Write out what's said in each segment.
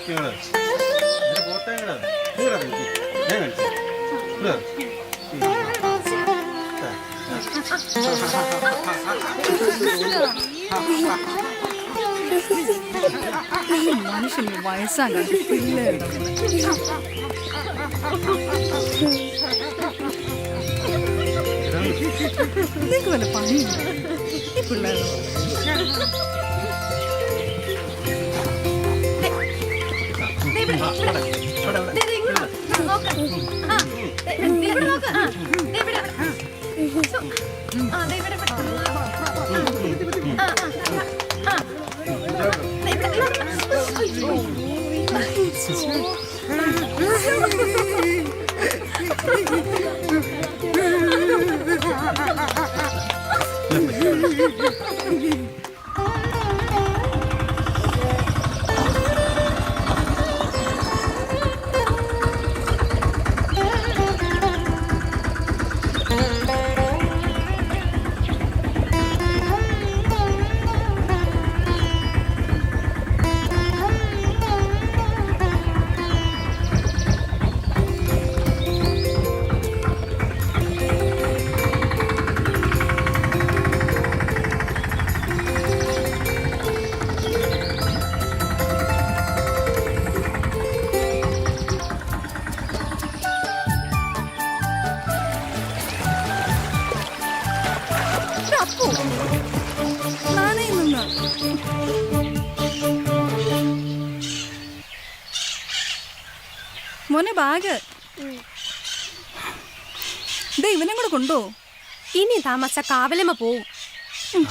കുട്ടികൾ കോട്ടയങ്ങൾ ഇവിടെ കളിക്കും ഞാൻ കളിക്കും ഇവിടെ മനുഷ്യന് വയസ്സാണ് പിള്ളേർ നിങ്ങൾക്ക് വല്ല പണിയില്ല ഈ പിള്ളേർ നോക്ക്. ആ ഇവിടെ. മോനെ ബാഗ്. ദേ ഇവനെ കൂടെ കൊണ്ടോ? ഇനി താമസ കാവലമ്മ പോവും.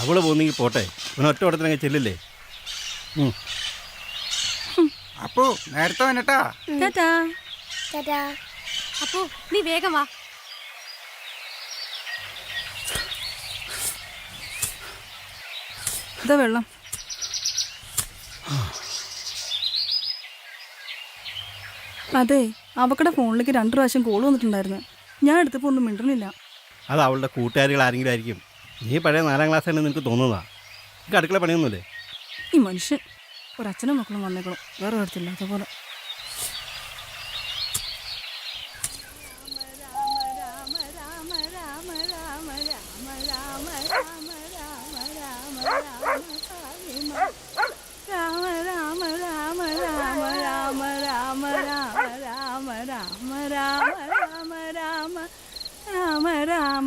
അവൾ പോകുന്നെങ്കിൽ പോട്ടെ. ഇവൻ ഒറ്റ ഓടത്തിനങ്ങ് ചെല്ലില്ലേ. അപ്പോ നേരത്തെ വന്നിട്ടാ? അപ്പോ നീ വേഗം വാ. ഇതാ വെള്ളം. അതെ അവക്കടെ ഫോണിലേക്ക് രണ്ട് പ്രാവശ്യം കോൾ വന്നിട്ടുണ്ടായിരുന്നു. ഞാൻ എടുത്തപ്പോൾ ഒന്നും മിണ്ടണില്ല. അത് അവളുടെ കൂട്ടുകാരികൾ ആരെങ്കിലും ആയിരിക്കും. നീ പഴയ നാലാം ക്ലാസ് ആണെന്ന് നിനക്ക് തോന്നുന്നതാ. നിനക്ക് അടുക്കള പണിയൊന്നുമില്ലേ? ഈ മനുഷ്യൻ. ഒരച്ഛനും മക്കളും വന്നേക്കണം. വേറെ അടുത്തില്ലാത്ത പോലെ.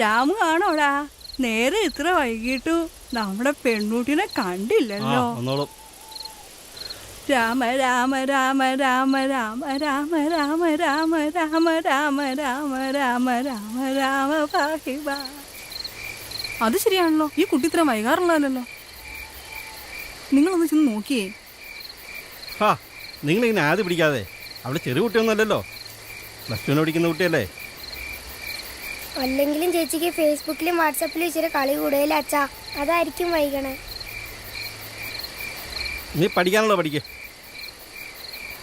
രാമു കാണോടാ നേരെ ഇത്ര വൈകിട്ടു നമ്മുടെ പെൺകുട്ടിനെ കണ്ടില്ലല്ലോ രാമ രാമ രാമ രാമ രാമ രാമ രാമ രാമ രാമ രാമ രാമ രാമ രാമ രാമ പാഹിബ അത് ശരിയാണല്ലോ ഈ കുട്ടി ഇത്ര വൈകാറുള്ളതല്ലോ നിങ്ങളൊന്ന് ചെന്ന് നോക്കിയേ നിങ്ങൾ ഇങ്ങനെ ആദ്യം പിടിക്കാതെ അവിടെ ചെറിയ കുട്ടിയൊന്നുമല്ലല്ലോ പ്ലസ് ടുവിന് പഠിക്കുന്ന കുട്ടിയല്ലേ അല്ലെങ്കിലും ചേച്ചിക്ക് ഫേസ്ബുക്കിലും വാട്സപ്പിലും ഇച്ചിരി കളി കൂടുതൽ അച്ഛാ. അതായിരിക്കും വൈകണേ. നീ പഠിക്കാനുള്ള പഠിക്ക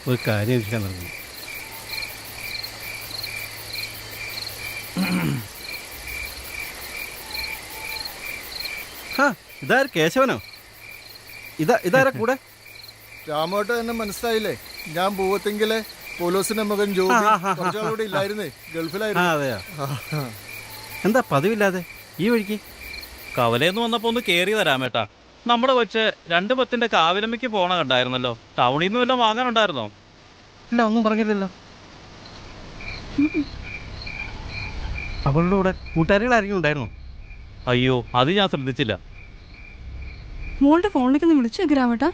ഒരു കാര്യം ഇരിക്കാൻ തുടങ്ങി. ഹാ ഇതാര് കേശവനോ? ഇതാ ഇതാരാ കൂടെ? രാമോട്ട് തന്നെ മനസ്സിലായില്ലേ? ഞാൻ പോവത്തെങ്കിലേ പോലീസിന്റെ മകൻ ജോബി. കുറച്ചാളൂടെ ഇല്ലായിരുന്നേ? ഗൾഫിലായിരുന്നു. അതെയോ? എന്താ പതിവില്ലാതെ? ഈ വഴിക്ക്? കവലയെന്ന് വന്നപ്പോ ഒന്ന് കേറി തരാമേട്ടാ നമ്മുടെ കൊച്ച് രണ്ട് പത്തിന്റെ കാവിലമ്മയ്ക്ക് പോണ കണ്ടായിരുന്നല്ലോ. ടൗണിൽ നിന്ന് വല്ലതും വാങ്ങാനുണ്ടായിരുന്നോ? ഇല്ല ഒന്നും പറഞ്ഞില്ലല്ലോ. അവളുടെ കൂടെ കൂട്ടുകാരികൾ ആരെങ്കിലും ഉണ്ടായിരുന്നു? അയ്യോ അത് ഞാൻ ശ്രദ്ധിച്ചില്ല. മോളുടെ ഫോണിലേക്ക് ഒന്ന് വിളിച്ചു വെക്കരാമട്ടാ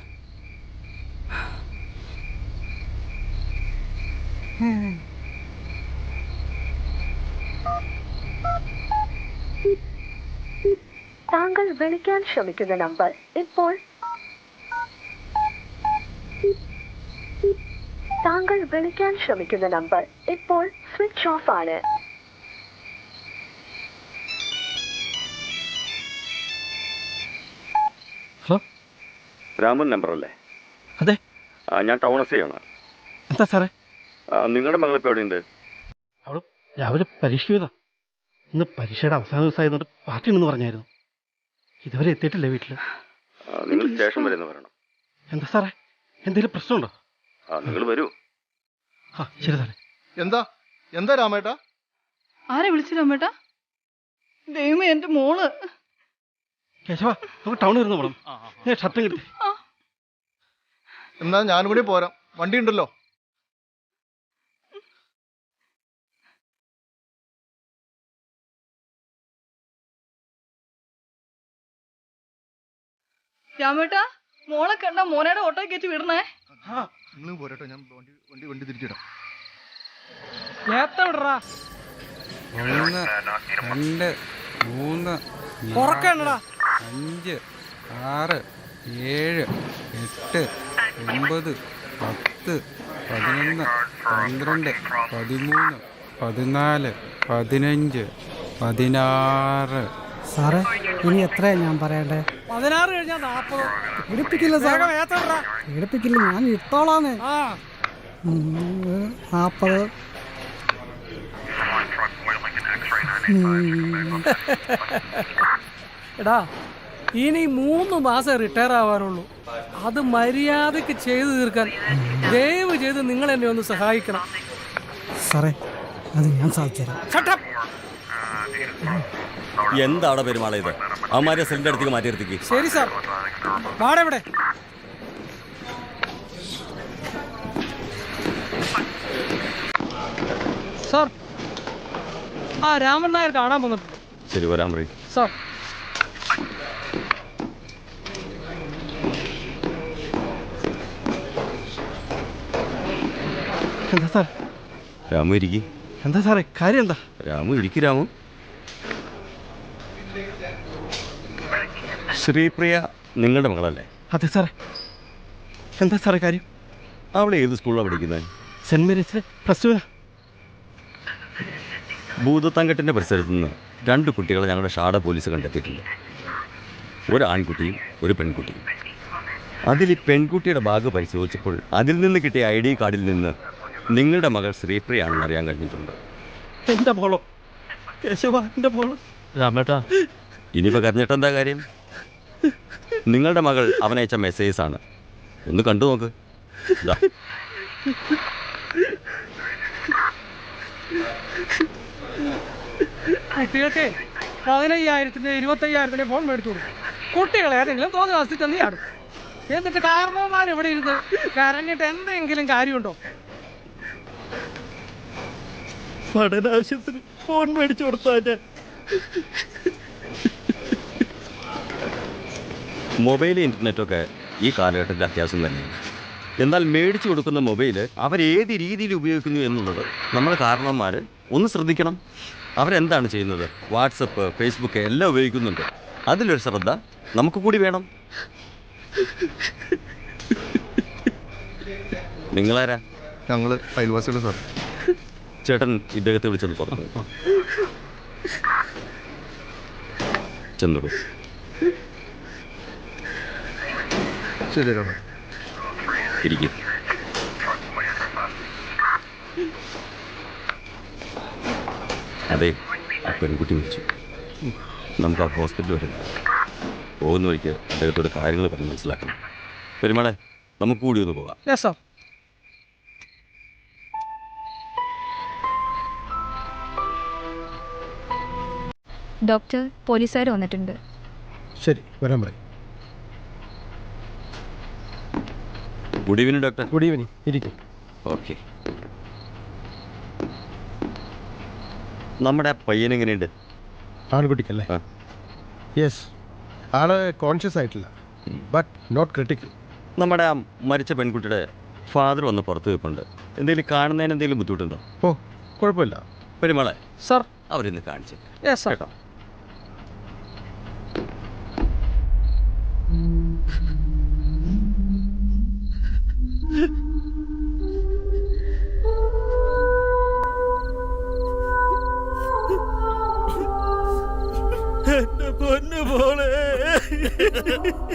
താങ്കൾ വിളിക്കാൻ ശ്രമിക്കുന്ന നമ്പർ ഇപ്പോൾ താങ്കൾ വിളിക്കാൻ ശ്രമിക്കുന്ന നമ്പർ ഇപ്പോൾ സ്വിച്ച് ഓഫ് ആണ്. ഹലോ? രാമൻ നമ്പർ അല്ലേ അതെ. ആ, ഞാൻ ടൗൺ എസ് ആണ്. എന്താ സാറേ? നിങ്ങളുടെ മകൾ ഇപ്പോൾ എവിടെയുണ്ട്? അവിടെ രാവിലെ പരീക്ഷ ചെയ്താ ഇന്ന് പരീക്ഷയുടെ അവസാന ദിവസമായിരുന്നു പാർട്ടി ഉണ്ടെന്ന് പറഞ്ഞായിരുന്നു. ഇതുവരെ എത്തിയിട്ടില്ല വീട്ടിൽ നിങ്ങൾ സ്റ്റേഷൻ വരെ വരണം. എന്താ സാറേ? എന്തെങ്കിലും പ്രശ്നമുണ്ടോ? ആ നിങ്ങൾ വരൂ. ആ ശരി സാറേ. എന്താ? എന്താ രാമേട്ടാ? ആരെ വിളിച്ചു രാമേട്ടാ? ദൈവമേ എന്റെ മോൾ. കേശവ നമുക്ക് ടൗൺ ഇരുന്ന് പോണം ഷർട്ടും കിട്ടി എന്നാ ഞാനും കൂടി പോരാം. വണ്ടി ഉണ്ടല്ലോ. രാമേട്ടാ മോളെ കണ്ട മോനയുടെ ഓട്ടോ കയറ്റി വിടണേ. നിങ്ങൾ പോരട്ടോ ഞാൻ വണ്ടി വണ്ടി വണ്ടി തിരിച്ചിടാം. ഒന്ന് രണ്ട് മൂന്ന് കുറക്കണടാ അഞ്ച് ആറ് ഏഴ് എട്ട് ഒമ്പത് പത്ത് പതിനൊന്ന് പന്ത്രണ്ട് പതിമൂന്ന് പതിനാല് പതിനഞ്ച് പതിനാറ്. സാറേ ഇനി എത്രയാണ് ഞാൻ പറയണ്ടേ? പതിനാറ് കഴിഞ്ഞാൽ നാപ്പത്. പീഡിപ്പിക്കില്ല സാറേ. പീഡിപ്പിക്കില്ല ഞാൻ ഇട്ടോളാന്ന്. നാപ്പത്. എടാ ഇനി മൂന്ന് മാസം റിട്ടയർ ആവാനുള്ളൂ. അത് മര്യാദയ്ക്ക് ചെയ്തു തീർക്കാൻ ദയവ് ചെയ്ത് നിങ്ങൾ എന്നെ ഒന്ന് സഹായിക്കണം. സാറേ അത് ഞാൻ സാധിച്ചുതരാം. എന്താണ് പെരുമാള ഇത് അവന്മാരെ സെല്ലിന്റെ അടുത്തേക്ക് മാറ്റി നിർത്തിക്ക്. ശരി സാർ. വാടെ ഇവിടെ സാർ ആ രാമൻ നായർ കാണാൻ വന്നിട്ടുണ്ട്. ശരി വരാൻ പറയും സാർ. എന്താ സാർ? രാമു ഇരിക്കും. എന്താ സാറേ? കാര്യം എന്താ? രാമു ഇരിക്കും രാമു. ശ്രീപ്രിയ നിങ്ങളുടെ മകളല്ലേ? അതെ സാറേ. എന്താ സാറേ കാര്യം? അവൾ ഏത് സ്കൂളിലാണ് പഠിക്കുന്നത്? സെന്റ് മേരീസിലെ പ്ലസ് ടു ഭൂതത്തങ്കട്ടിന്റെ പരിസരത്ത് നിന്ന് രണ്ട് കുട്ടികളെ ഞങ്ങളുടെ ഷാഡ പോലീസ് കണ്ടെത്തിയിട്ടുണ്ട്. ഒരു ആൺകുട്ടിയും ഒരു പെൺകുട്ടിയും. അതിൽ ഈ പെൺകുട്ടിയുടെ ബാഗ് പരിശോധിച്ചപ്പോൾ അതിൽ നിന്ന് കിട്ടിയ ഐ ഡി കാർഡിൽ നിന്ന് നിങ്ങളുടെ മകൾ ശ്രീപ്രിയ ആണെന്ന് അറിയാൻ കഴിഞ്ഞിട്ടുണ്ട്. എന്റെ മോളോ? കേശവ എന്റെ മോളോ? രാമേട്ടാ. ഇനിയിപ്പോൾ കരഞ്ഞിട്ട് എന്താ കാര്യം? നിങ്ങളുടെ മകൾ അവനയച്ച മെസ്സേജ് ആണ്. ഒന്ന് കണ്ടു നോക്ക്. കുട്ടികൾക്ക് പതിനയ്യായിരത്തിന്റെ ഇരുപത്തയ്യായിരത്തിന്റെ ഫോൺ മേടിച്ചു കൊടുക്കും. കുട്ടികൾ ഏതെങ്കിലും തോന്നി വസ്തു തന്നെയാണ് എന്നിട്ട് കാരണവന്മാർ ഇവിടെ ഇരുന്ന് കരഞ്ഞിട്ട് എന്തെങ്കിലും കാര്യമുണ്ടോ? പഠനാവശ്യത്തിന് ഫോൺ മേടിച്ചു കൊടുത്താൽ മൊബൈൽ ഇന്റർനെറ്റൊക്കെ ഈ കാലഘട്ടത്തിൽ അത്യാവശ്യം തന്നെയാണ് എന്നാൽ മേടിച്ചു കൊടുക്കുന്ന മൊബൈൽ അവരേത് രീതിയിൽ ഉപയോഗിക്കുന്നു എന്നുള്ളത് നമ്മൾ കാരണവന്മാർ ഒന്ന് ശ്രദ്ധിക്കണം. അവരെന്താണ് ചെയ്യുന്നത്? വാട്സപ്പ് ഫേസ്ബുക്ക് എല്ലാം ഉപയോഗിക്കുന്നുണ്ട്. അതിലൊരു ശ്രദ്ധ നമുക്ക് കൂടി വേണം. നിങ്ങളാരാ? ഞങ്ങൾ അയൽവാസികൾ സാർ. ചേട്ടൻ ഇദ്ദേഹത്തെ വിളിച്ചത് പറഞ്ഞു. ചെന്നോളൂ. ശരി രാമ ഇരിക്കും. അതെ ആ പെൺകുട്ടി വിളിച്ചു നമുക്ക് ആ ഹോസ്പിറ്റൽ വരെ പോകുന്ന വഴിക്ക് അദ്ദേഹത്തോട് കാര്യങ്ങൾ പറഞ്ഞ് മനസ്സിലാക്കണം. പെരുമാളെ നമുക്ക് കൂടി ഒന്ന് പോകാം. സാർ ഡോക്ടർ പോലീസുകാർ വന്നിട്ടുണ്ട്. ശരി വരാൻ പറയും. Good evening doctor good evening ഇരിക്കും. ഓക്കെ നമ്മുടെ പയ്യൻ എങ്ങനെയുണ്ട്? ആൺകുട്ടിക്കല്ലേ? കുട്ടിക്കല്ലേ യെസ് ആൾ കോൺഷ്യസ് ആയിട്ടില്ല. ബട്ട് നോട്ട് ക്രിട്ടിക്കൽ നമ്മുടെ ആ മരിച്ച പെൺകുട്ടിയുടെ ഫാദർ വന്ന് പുറത്ത് വെപ്പുണ്ട് എന്തെങ്കിലും കാണുന്നതിന് എന്തെങ്കിലും ബുദ്ധിമുട്ടുണ്ടോ? ഓ കുഴപ്പമില്ല. പെരുമാളെ സാർ അവരിന്ന് കാണിച്ചു yes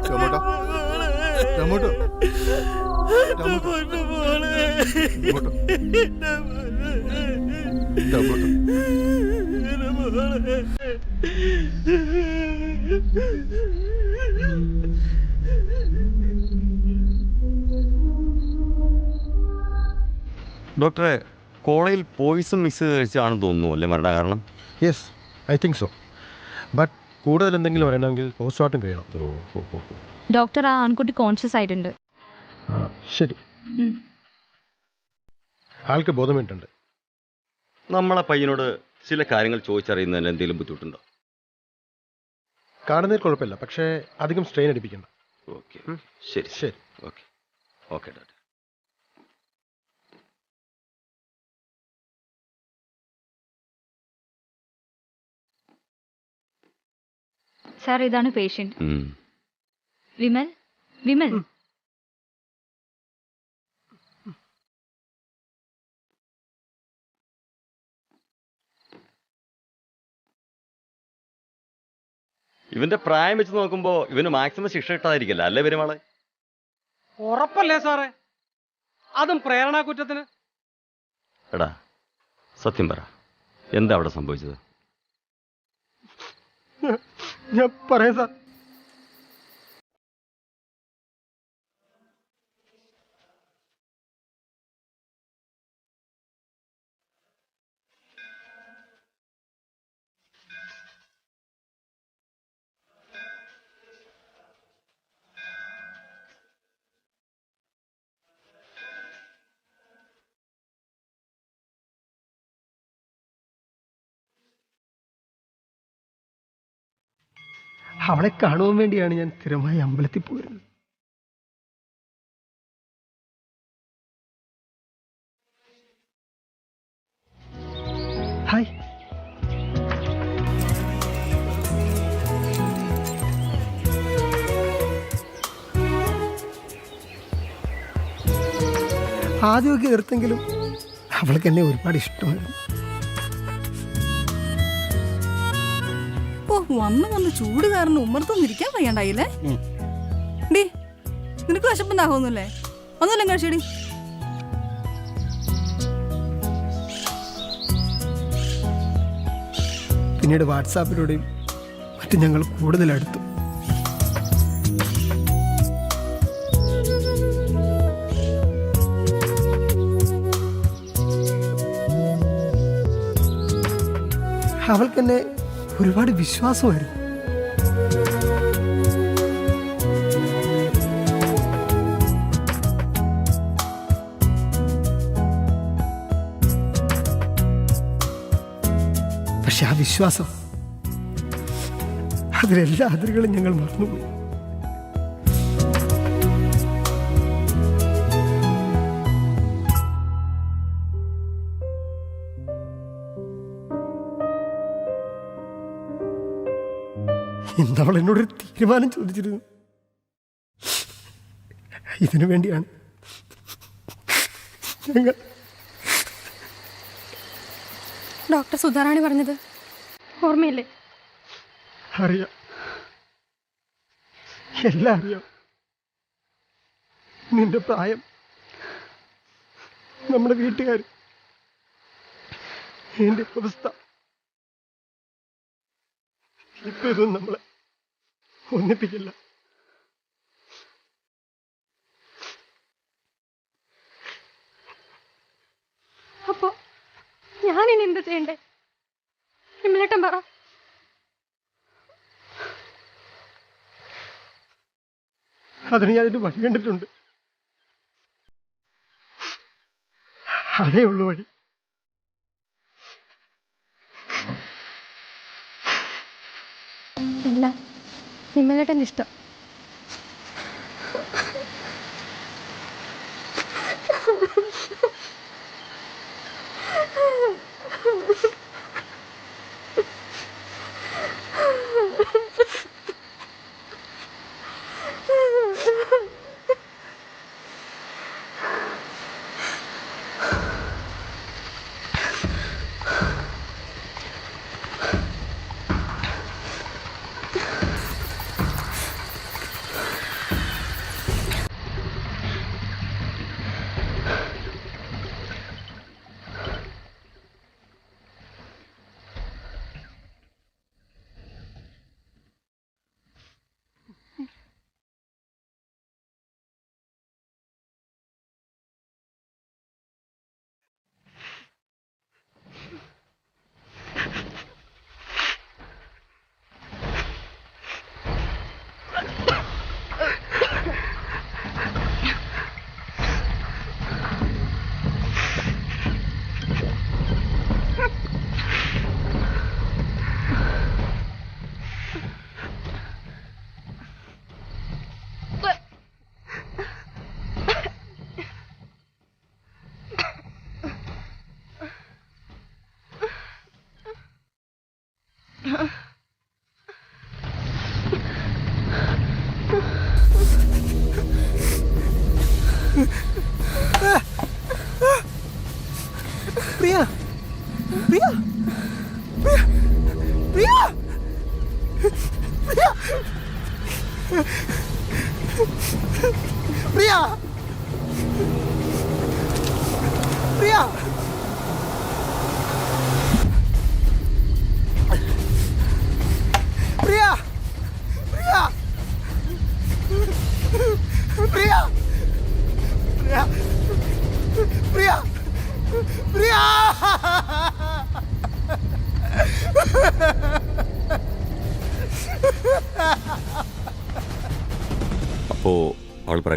tomato tomato tomato tomato ഡോക്ടറെ കോളയിൽ പോയിസൺ മിക്സ് കഴിച്ചാണെന്ന് തോന്നുന്നു അല്ലേ മരണ കാരണം yes I think so but കൂടുതൽ എന്തെങ്കിലും അറിയണമെങ്കിൽ പോസ്റ്റ്മോർട്ടം കഴിയണം. ഡോക്ടർ ആ ആൺകുട്ടി കോൺഷ്യസ് ആയിട്ടുണ്ട്. ആ, ശരി. ആൾക്ക് ബോധം വീണിട്ടുണ്ട് നമ്മളെ പയ്യനോട് ചില കാര്യങ്ങൾ ചോദിച്ചറിയുന്നതിൽ എന്തെങ്കിലും ബുദ്ധിമുട്ടുണ്ടോ? കാണുന്നതിൽ കുഴപ്പമില്ല. പക്ഷേ അധികം സ്ട്രെയിൻ അടിപ്പിക്കണ്ട. ഓക്കെ. ശരി. ശരി. ഓക്കെ. Okay doctor. സാർ ഇതാണ് പേഷ്യന്റ് വിമൽ വിമൽ. ഇവന്റെ പ്രായം വെച്ച് നോക്കുമ്പോ ഇവന് മാക്സിമം ശിക്ഷ കിട്ടാതിരിക്കില്ല. അല്ലേ പെരുമാളെ? ഉറപ്പല്ലേ സാറേ? അതും പ്രേരണാ കുറ്റത്തിന്? എടാ സത്യം പറ. എന്താ അവിടെ സംഭവിച്ചത്? ഞാൻ പറയാം അവളെ കാണുവാൻ വേണ്ടിയാണ് ഞാൻ സ്ഥിരമായി അമ്പലത്തിൽ പോയിരുന്നത് ഹായ്. ആദ്യമൊക്കെ എതിർത്തെങ്കിലും അവൾക്ക് എന്നെ ഒരുപാട് ഇഷ്ടമായിരുന്നു. വന്ന് വന്ന് ചൂട് കാരണം ഉമ്മർത്തൊന്നും ഇരിക്കാൻ വയ്യണ്ടായില്ലേ? ഡീ നിനക്ക് വിശപ്പം ദാഹമൊന്നുമില്ലേ ഒന്നുമില്ല കഴിച്ചടി പിന്നീട് വാട്സാപ്പിലൂടെയും മറ്റും ഞങ്ങൾ കൂടുതൽ അടുത്തു അവൾക്കെന്നെ ഒരുപാട് വിശ്വാസമായിരുന്നു. പക്ഷെ ആ വിശ്വാസം അതിലെല്ലാ അതിരുകളും ഞങ്ങൾ മറന്നുപോയി. ഇന്ന് അവൾ എന്നോടൊരു തീരുമാനം ചോദിച്ചിരുന്നു. ഇതിനു വേണ്ടിയാണ് ഞങ്ങൾ ഡോക്ടർ സുധാറാണി പറഞ്ഞത്. ഓർമ്മയില്ലേ? അറിയാം. എല്ലാം അറിയാം. നിന്റെ പ്രായം. നമ്മുടെ വീട്ടുകാർ. എന്റെ അവസ്ഥ. ഇപ്പൊ ഇതൊന്നും നമ്മളെ ഒന്നിപ്പിക്കില്ല. അപ്പോ ഇനി എന്ത് ചെയ്യണ്ടേ? ഇമ്മലേട്ടൻ പറ. അതിന് ഞാൻ അതിന്റെ വഴി കണ്ടിട്ടുണ്ട്. അതേ ഉള്ളു വഴി ഇല്ല ഇമ്മലേട്ടൻ ഇഷ്ടം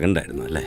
ഉണ്ടായിരുന്നു അല്ലേ